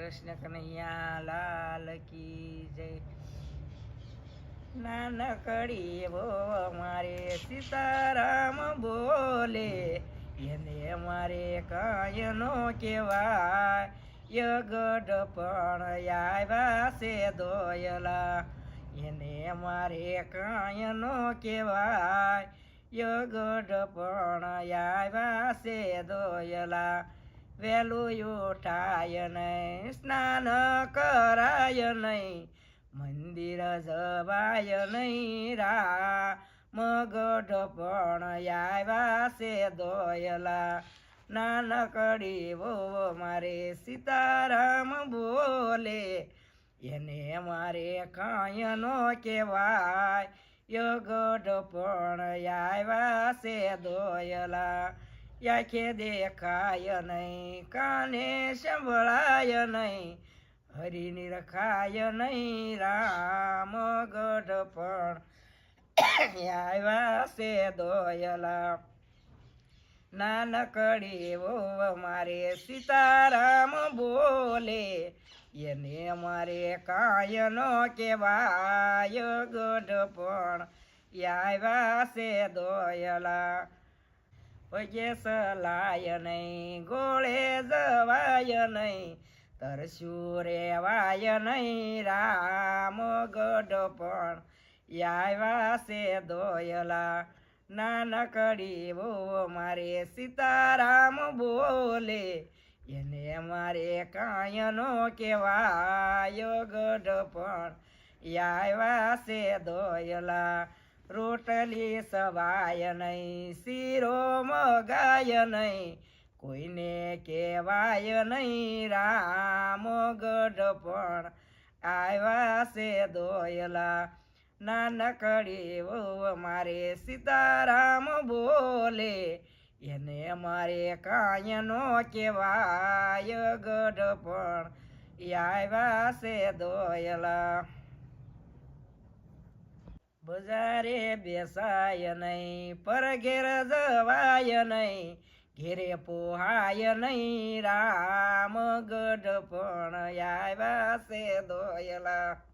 કૃષ્ણ કનૈયા લાલ કી જય. નાનકડી વો મારે સીતારામ બોલે, એને મારે કાંઈ નો કહેવાય. યગઢ પણ આવ્યા છે દોયલા, એને મારે કાંઈ નો કહેવાય. યગઢ પણ આવ્યા છે દોયલા વેલું ઉઠાય નહીં સ્નાન કરાય નહીં મંદિર જવાય નહીં રા મગઢ પણ આવ્યા છે દોયલા. નાનકડી વો મારે સીતારામ બોલે, એને મારે કાંઈ નો કહેવાય. યગઢ પણ આવ્યા છે દોયલા. યાખે દેખાય નહીં, કાને સંભળાય નહીં, હરિની રખાય નહીં, રામ ગઢ પણ આવ્યા છે દોયલા. નાનકડી વો મારે સીતારામ બોલે, એને મારે કાંઈ નો કહેવાય ગઢ પણ. આવ્યા છે દોયલા. પગે સલાય નહીં, ગોળે જવાય નહીં, તરસ્યું રેવાય નહીં, રામ ગઢ પણ આવ્યા છે દોયલા, નાનકડી બહુ મારે, સીતારામ બોલે, એને મારે કાંઈ નો કહેવાય ગઢ પણ આવ્યા છે દોયલા રોટલી સવાય નહીં, શીરો મગાય નહીં, કોઈને કહેવાય નહીં, રામ ગઢ પણ આવ્યા છે દોયલા. નાનકડી વહુ મારે સીતારામ બોલે, એને મારે કાંઈ નો કહેવાય ગઢ પણ આવ્યા છે દોયલા. બજારે બેસાય નહીં, પર ઘેર જવાય નહીં, ઘેરે પોહાય નહીં. રામ ગઢ પણ આવ્યા છે દોયલા.